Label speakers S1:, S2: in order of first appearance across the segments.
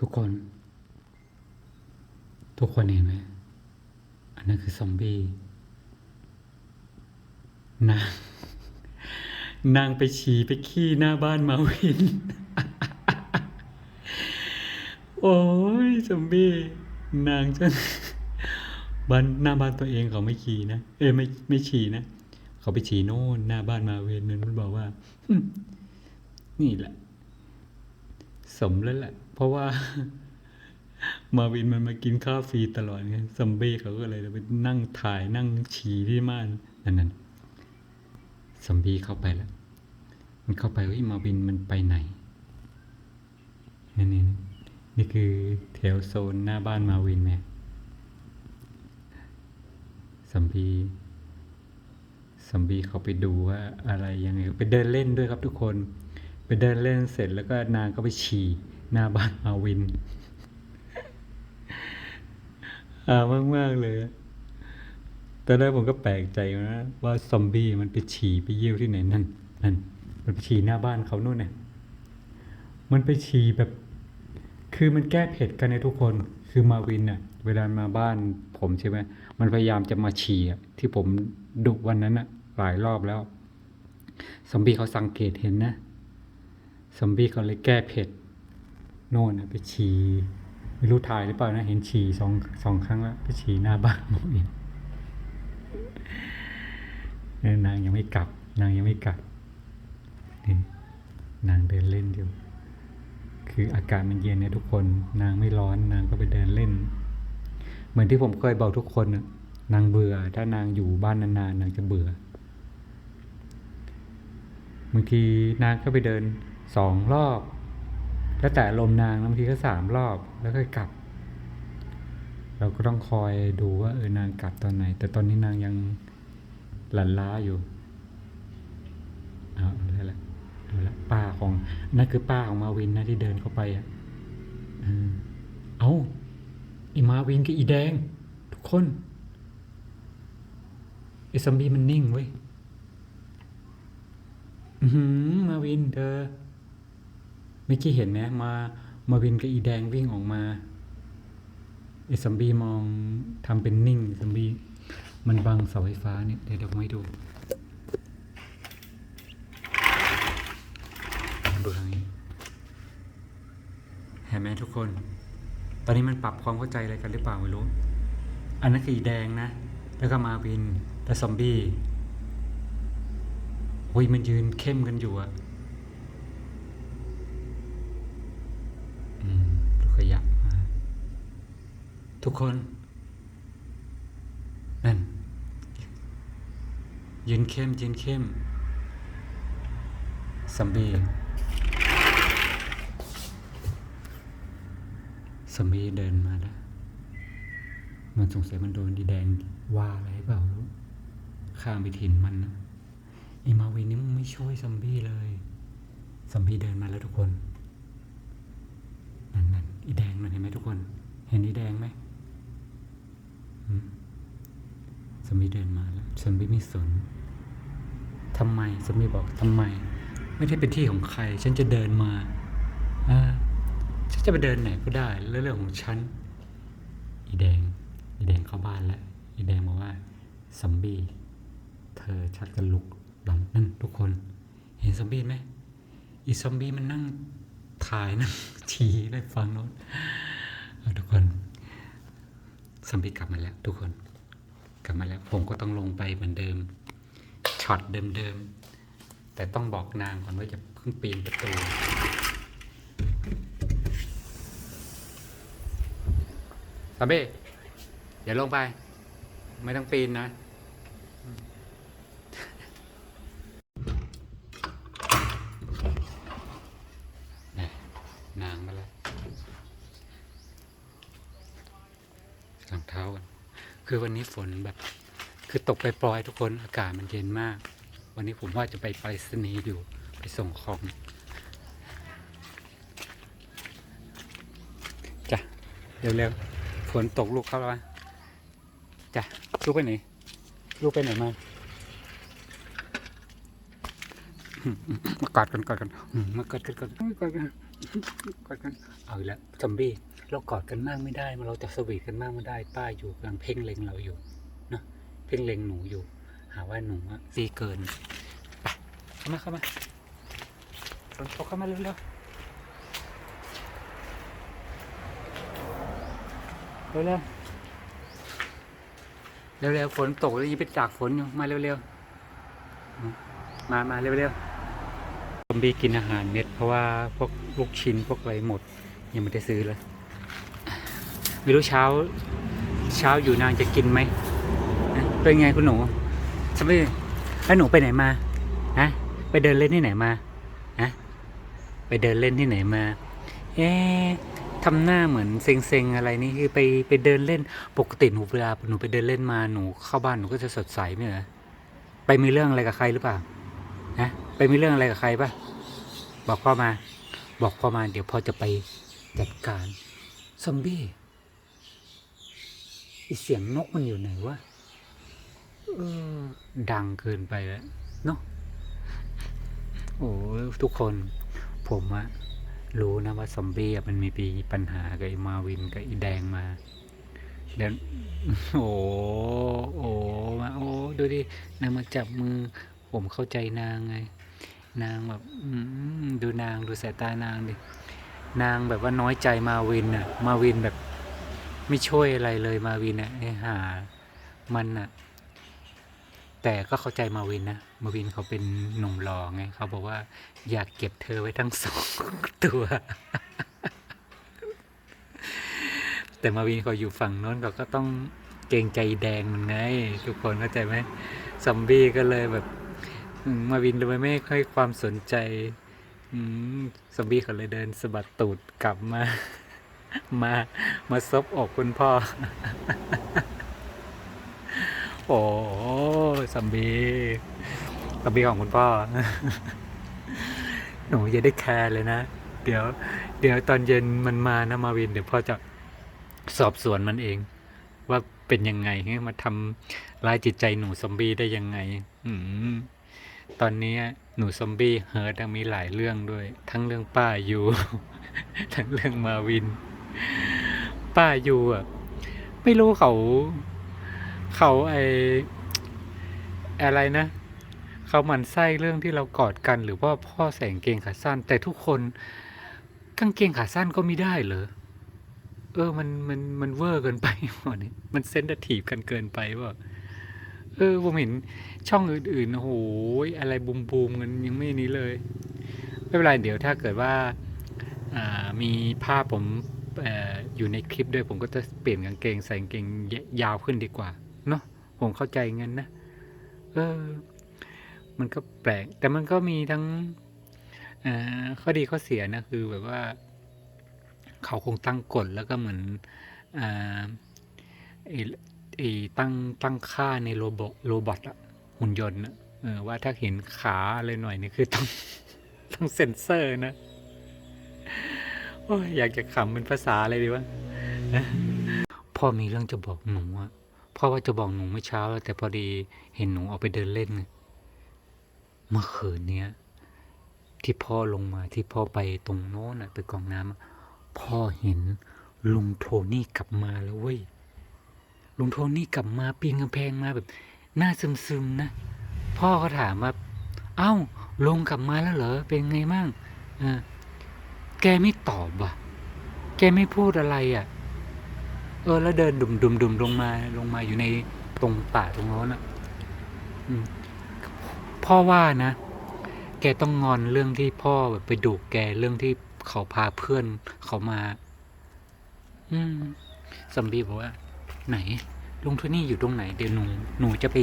S1: ทุกคน ทุกคนเห็นไหมอันนั้นคือซอมบี้นางนางไปฉี่ไปขี้หน้าบ้านมาวิน โอ้ยซอมบี้นางจะบ้านหน้าบ้านตัวเองเขาไม่ขี่นะ เอ้ยไม่ไม่ฉี่นะ เขาไปฉี่โน่นหน้าบ้านมาเวนนั่นมันบอกว่า นี่แหละ สมแล้วแหละ เพราะว่า มาวินมันมากินข้าวฟรีตลอดไงซัมเบ้เขาก็เลยไปนั่งถ่ายนั่งฉี่ที่ม่านนั่นนั่นซัมบี้เข้าไปแล้ว มันเข้าไปเฮ้ยมาวินมันไปไหนนี่นี่นี่นี่คือแถวโซนหน้าบ้านมาวินเนี่ยซัมบี้ซัมบี้เขาไปดูว่าอะไรยังไงไปเดินเล่นด้วยครับทุกคน ไปเดินเล่นเสร็จแล้วก็นางก็ไปฉี่หน้าบ้านมาวินอามากมากเลย ตอนแรกผมก็แปลกใจนะ ว่าซอมบี้มันไปฉี่ไปเยี่ยวที่ไหนนั่นนั่นมันไปฉี่หน้าบ้านเขานู่นเนี่ยมันไปฉี่แบบ คือมันแก้เผ็ดกันในทุกคน คือมาวินน่ะเวลามาบ้านผมใช่ไหมมันพยายามจะมาฉี่ที่ผมดุวันนั้นอะหลายรอบแล้ว ซอมบี้เขาสังเกตเห็นนะ ซอมบี้เขาเลยแก้เผ็ด โน่นนะไปฉี่ไม่รู้ถ่ายหรือเปล่านะ เห็นฉี่สองสองครั้งแล้วไปฉี่หน้าบ้านหมออินเนี่ยนางยังไม่กลับ นางยังไม่กลับนี่นางเดินเล่นอยู่ คืออากาศมันเย็นเนี่ยทุกคน นางไม่ร้อน นางก็ไปเดินเล่น เหมือนที่ผมเคยบอกทุกคนน่ะนางเบื่อ ถ้านางอยู่บ้านนานๆนางจะเบื่อบางทีนางก็ไปเดิน สองรอบ แล้วแต่ลมนางบางทีก็สามรอบแล้วก็กลับ เราก็ต้องคอยดูว่าเออนางกลับตอนไหน แต่ตอนนี้นางยังหลันล้าอยู่เอาแล้วแหละเอาละป้าของนั่นคือป้าของมาวินนะที่เดินเข้าไปอะเอาไอีมาวินกับอีแดง ทุกคนไอซัมบี้มันนิ่งเว้ยอือหือมาวินเธอ มื่อกี้เห็นไหมมามาวินกับอีแดงวิ่งออกมาไอ้ซัมบี้มองทำเป็นนิ่งซัมบี้มันบังเสาไฟฟ้าเนี่ยเดี๋ยวเดี๋ยวผมให้ดูดูทางนี้เห็นไหมทุกคน ตอนนี้มันปรับความเข้าใจอะไรกันหรือเปล่าไม่รู้ อันนั้นคืออีแดงนะ แล้วก็มาวินและซอมบี้โอ้ยมันยืนเข้มกันอยู่อะอืมดู ขยับมาทุกคน นั่น ยืนเข้ม ยืนเข้มซัมบี้ซัมบีเดินมาแล้ว มันสงสัยมันโดนดีแดงว่าอะไรเปล่ารู้ข้ามไปถิ่นมันนะไอีมาวินนี่มึงไม่ช่วยซอมบีเลยซอมบีเดินมาแล้วทุกคน อีแดงนั่นเห็นไหมทุกคน เห็นอีแดงไหมอืมซอมบี้เดินมาแล้วซอมบี้ไม่สนทำไมซอมบี้บอกทำไม ไม่ได้เป็นที่ของใคร ฉันจะเดินมาอ่าฉันจะไปเดินไหนก็ได้เรื่องของฉันอีแดงอีแดงเข้าบ้านแล้วอีแดงบอกว่าซอมบี้เธอชักจะลุกหลังนั่นทุกคน เห็นซอมบี้ไหมอีซอมบี้มันนั่งถ่ายนั่ง ฉี่ได้ฟังโน้นทุกคนซอมบี้กลับมาแล้ว ทุกคน กลับมาแล้ว ผมก็ต้องลงไปเหมือนเดิมช็อตเดิมๆ แต่ต้องบอกนางก่อนว่าจะเพิ่งปีนประตูซอมบี้อย่าลงไป ไม่ต้องปีนนะ เนี่ยนางมาแล้วรองเท้ากัน คือวันนี้ฝนแบบ คือตกไปปล่อยทุกคนอากาศมันเย็นมาก วันนี้ผมว่าจะไปไปสนีอยู่ไปส่งของจ้ะเร็วๆฝนตกลูกเข้าแล้วจ้ะลูกไปไหน ลูกไปไหนมา มากอดกันกอดกันมากอดกันกอดกันกอดกันกอดกันเอาล้วซอมบี้เรากอดกันมากไม่ได้มาเราจะสวีทกันมากไม่ได้ ป้าอยู่กำลังเพ่งเล็งเราอยู่เนาะเพ่งเล็งหนูอยู่ หาว่าหนูอะซีเกินไปเข้ามาเข้ามาฝนตกเข้ามาเร็วๆเร็วๆเร็วๆฝนตกแล้วยังไปจากฝนอยู่มาเร็วๆมามาเร็วๆ อมบี้กินอาหารเม็ด เพราะว่าพวกลูกชิ้นพวกอะไรหมด ยังไม่ได้ซื้อเลยไม่รู้เช้า เช้าอยู่นางจะกินไหมเป็นไงคุณหนูซอมบี้แล้วหนูไปไหนมาฮะไปเดินเล่นที่ไหนมาฮะไปเดินเล่นที่ไหนมา เอ๊ะทำหน้าเหมือนเซ็งๆอะไรนี่คือไปไปเดินเล่นปกติหนูเวลาหนูไปเดินเล่นมาหนูเข้าบ้านหนูก็จะสดใสไม่เหรอไปมีเรื่องอะไรกับใครหรือเปล่านะ ไปมีเรื่องอะไรกับใครปะบอกพ่อมา บอกพ่อมาเดี๋ยวพ่อจะไปจัดการซอมบี้ไอเสียงนกมันอยู่ไหนวะเออดังเกินไปแล้วเนาะโอ้ทุกคนผมอะรู้นะว่าซอมบี้มันมีปีปัญหากับไอ้มาวินกับไอ้แดงมาแล้วโอ้โอ้มาโอ้ดูดินางมาจับมือ ผมเข้าใจนางไง นางแบบดูนางดูสายตานางดินางแบบว่าน้อยใจมาวินน่ะ มาวินแบบไม่ช่วยอะไรเลยมาวินน่ะไอหามันน่ะ แต่ก็เข้าใจมาวินนะมาวินเขาเป็นหนุ่มหล่อไงเขาบอกว่าอยากเก็บเธอไว้ทั้งสองตัว แต่มาวินเขาอยู่ฝั่งโน้นเขาก็ต้องเกรงใจแดงมันไง ทุกคนเข้าใจไหมซอมบี้ก็เลยแบบ มาวินเลยไม่ค่อยความสนใจอืมบี้เขาเลยเดินสะบัดตูดกลับมา มามาซบอกคุณพ่อ โอ้ซอมบี้ซอมบี้ของคุณพ่อ หนูอย่าได้แคร์เลยนะ เดี๋ยว เดี๋ยวตอนเย็นมันมานะมาวิน เดี๋ยวพ่อจะสอบสวนมันเอง ว่าเป็นยังไงให้มาทำร้ายจิตใจหนูซอมบี้ได้ยังไง อืม ตอนนี้หนูซอมบี้เฮิร์ตมีหลายเรื่องด้วย ทั้งเรื่องป้ายูทั้งเรื่องมาวิน ป้ายูอะ ไม่รู้เขา เขาไออะไรนะ เขาหมันไส้เรื่องที่เรากอดกัน หรือว่าพ่อใส่กางเกงขาสั้น แต่ทุกคนกางเกงขาสั้นก็ไม่ได้เหรอเออ มันมันมันเวอร์เกินไปหมดนี่มันเซนซิทีฟกันเกินไปว่า เออผมเห็นช่องอื่นๆโอ้โหอะไรบูมบูมกันยังไม่นี้เลย ไม่เป็นไรเดี๋ยวถ้าเกิดว่าามีภาพผมออยู่ในคลิปด้วยผมก็จะเปลี่ยนกางเกงใส่กางเกงยาวขึ้นดีกว่า เนาะผมเข้าใจงั้นนะ เออ มันก็แปลก แต่มันก็มีทั้งข้อดีข้อเสียนะคือแบบว่า เขาคงตั้งกฎแล้วก็เหมือนอ่า ไอ้ตั้งตั้งค่าในโรบอทโรบอทอะหุ่นยนต์อะเออว่าถ้าเห็นขาอะไรหน่อยนี่คือต้องต้องเซ็นเซอร์นะโอ้ยอยากจะขำเป็นภาษาอะไรดีวะพ่อมีเรื่องจะบอกหนูอะพ่อว่าจะบอกหนูเมื่อเช้าแล้วแต่พอดีเห็นหนูออกไปเดินเล่นเมื่อคืนเนี้ยที่พ่อลงมาที่พ่อไปตรงโน้นอะไปกองน้ำพ่อเห็นลุงโทนี่กลับมาแล้วเว้ย ลุงโทนี่กลับมาปีนกำแพงมาแบบหน้าซึมๆนะ พ่อก็ถามว่าเอ้าลงกลับมาแล้วเหรอเป็นไงมั่งเออแกไม่ตอบว่ะ แกไม่พูดอะไรอะ เออ แล้วเดินดุมดุมดุมลงมาลงมาอยู่ในตรงป่าตรงโน้นอะพ่อว่านะ แกต้องงอนเรื่องที่พ่อแบบไปดุแกเรื่องที่เขาพาเพื่อนเขามา อืมซัมบี้บอกว่า ไหนลุงโทนี่อยู่ตรงไหน เดี๋ยวหนูหนูจะไป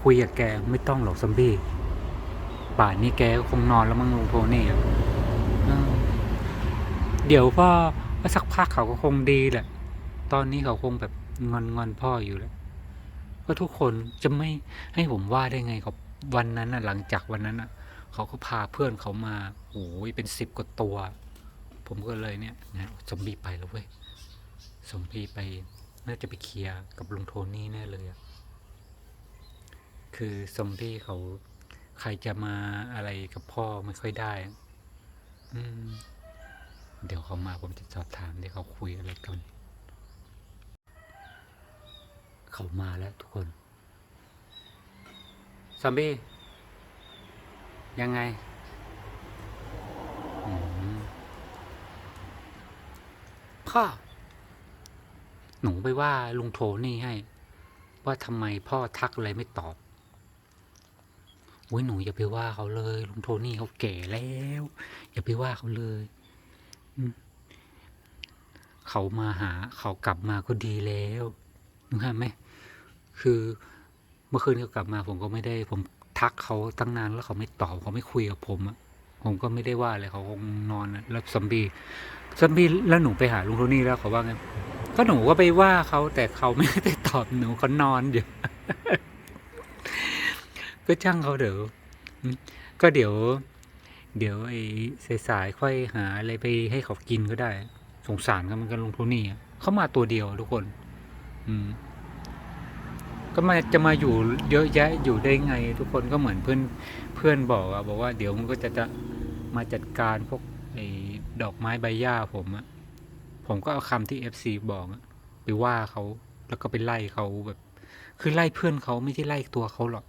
S1: คุยกับแกไม่ต้องหรอกซัมบี้ป่านนี้แกก็คงนอนแล้วมั้งลุงโทนี่เดี๋ยวก็ว่าสักพักเขาก็คงดีแหละ ตอนนี้เขาคงแบบงอนงอนพ่ออยู่แล้วก็ทุกคนจะไม่ให้ผมว่าได้ไงเขาวันนั้นน่ะหลังจากวันนั้นน่ะ เขาก็พาเพื่อนเขามาโอ้ยเป็นสิบกว่าตัว ผมก็เลยเนี่ยนะซอมบี้ไปแล้วเว้ยซอมบี้ไป น่าจะไปเคลียร์กับลุงโทนี่แน่เลยคือซอมบี้เขาใครจะมาอะไรกับพ่อไม่ค่อยได้ อืม เดี๋ยวเขามาผมจะสอบถามเดี๋ยวเขาคุยอะไรกัน เขามาแล้วทุกคน ซอมบี้ ยังไงพ่อ หนูไปว่าลุงโทนี่ให้ ว่าทำไมพ่อทักอะไรไม่ตอบอุ้ยหนูอย่าไปว่าเขาเลย ลุงโทนี่เขาแก่แล้ว อย่าไปว่าเขาเลยอืเขามาหาเขากลับมาก็ดีแล้วนึกภาพไหมคือเมื่อคืนเขากลับมาผมก็ไม่ได้ ผมทักเขาตั้งนานแล้วเขาไม่ตอบเขาไม่คุยกับผมอะผมก็ไม่ได้ว่าอะไรเขาคงนอนแล้วซอมบี้ซอมบี้แล้วหนูไปหาลุงโทนี่แล้วเขาว่าไง ก็หนูก็ไปว่าเขาแต่เขาไม่ได้ตอบหนูเขานอนอยู่ ก็ช่างเขาเดี๋ยวก็เดี๋ยว เดี๋ยวไอ้สายๆค่อยหาอะไรไปให้เขากินก็ได้ สงสารเขาเหมันกันลงโทนี่อะเขามาตัวเดียวทุกคน อืม ก็มาจะมาอยู่เยอะแยะอยู่ได้ไง ทุกคนก็เหมือนเพื่อนเพื่อนบอกอะบอกว่าเดี๋ยวมันก็จะจะมาจัดการพวกไอ้ดอกไม้ใบหญ้าผมอะ ผมก็เอาคำที่ FC บอกไปว่าเขาแล้วก็ไปไล่เขาแบบ คือไล่เพื่อนเขาไม่ใช่ไล่ตัวเขาหรอก